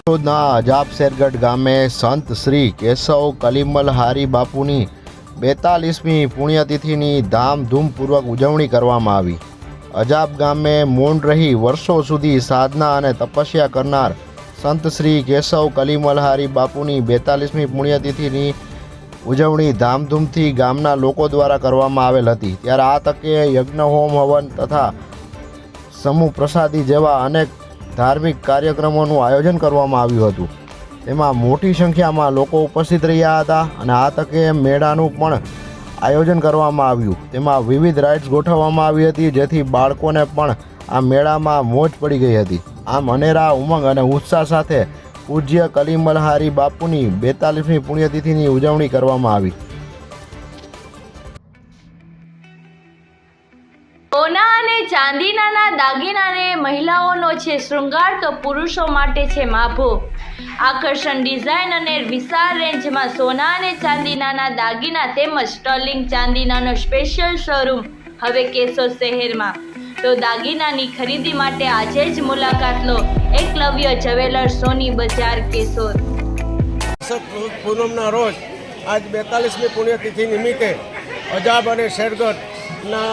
કેશોદના અજાબ શેરગઢ ગામે સંત શ્રી કેશવ કલીમલ હારી બાપુની બેતાલીસમી પુણ્યતિથિની ધામધૂમપૂર્વક ઉજવણી કરવામાં આવી. અજાબ ગામે મૌન રહી વર્ષો સુધી સાધના અને તપસ્યા કરનાર સંત શ્રી કેશવ કલિમલહારી બાપુની બેતાલીસમી પુણ્યતિથિની ઉજવણી ધામધૂમથી ગામના લોકો દ્વારા કરવામાં આવેલ હતી. ત્યારે આ તકે યજ્ઞ હોમ હવન તથા સમૂહ પ્રસાદી જેવા અનેક ધાર્મિક કાર્યક્રમોનું આયોજન કરવામાં આવ્યું હતું. તેમાં મોટી સંખ્યામાં લોકો ઉપસ્થિત રહ્યા હતા અને આ તકે મેળાનું પણ આયોજન કરવામાં આવ્યું. તેમાં વિવિધ રાઇડ્સ ગોઠવવામાં આવી હતી, જેથી બાળકોને પણ આ મેળામાં મોજ પડી ગઈ હતી. આમ અનેરા ઉમંગ અને ઉત્સાહ સાથે પૂજ્ય કલીમલહારી બાપુની બેતાલીસમી પુણ્યતિથિની ઉજવણી કરવામાં આવી. સોના અને ચાંદીનાના દાગીનાને મહિલાઓનો છે શૃંગાર તો પુરુષો માટે છે માભો. આકર્ષણ ડિઝાઇન અને વિશાળ રેન્જમાં સોના અને ચાંદીનાના દાગીના તેમજ સ્ટર્લિંગ ચાંદીનાનો સ્પેશિયલ શોરૂમ હવે કેશોદ શહેરમાં. તો દાગીનાની ખરીદી માટે આજે જ મુલાકાત લો. એકલવ્ય જવેલર સોની બજાર કેશોદ. પૂનમના રોજ આજ બેતાલીસમી પુણ્યતિથિ નિમિત્તે અજાબ અને શેરગઢના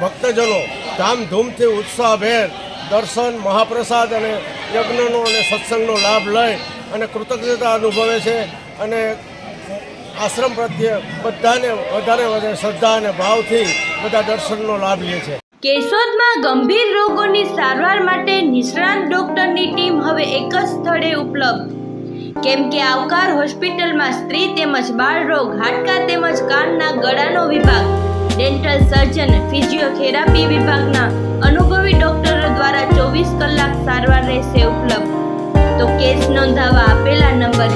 ભક્તજનો ધામધૂમથી ઉત્સાહભેર દર્શન, મહાપ્રસાદ અને યજ્ઞનો અને સત્સંગનો લાભ લઈ અને કૃતજ્ઞતા અનુભવે છે અને આશ્રમ પ્રત્યે બધાને વધારે વધારે શ્રદ્ધા અને ભાવથી બધા દર્શનનો લાભ લે છે. કેશોદમાં ગંભીર રોગોની સારવાર માટે નિષ્ણાંત ડોક્ટરની ટીમ હવે એક જ સ્થળે ઉપલબ્ધ. કેમ કે આવકાર હોસ્પિટલમાં સ્ત્રી તેમજ બાળ રોગ હાડકા તેમજ કાનના ગળાનો વિભાગ ડેન્ટલ સર્જન ફિઝિયોથેરાપી વિભાગના અનુભવી ડોક્ટરો દ્વારા ચોવીસ કલાક સારવાર રહેશે ઉપલબ્ધ. તો કેસ નોંધાવા આપેલા નંબર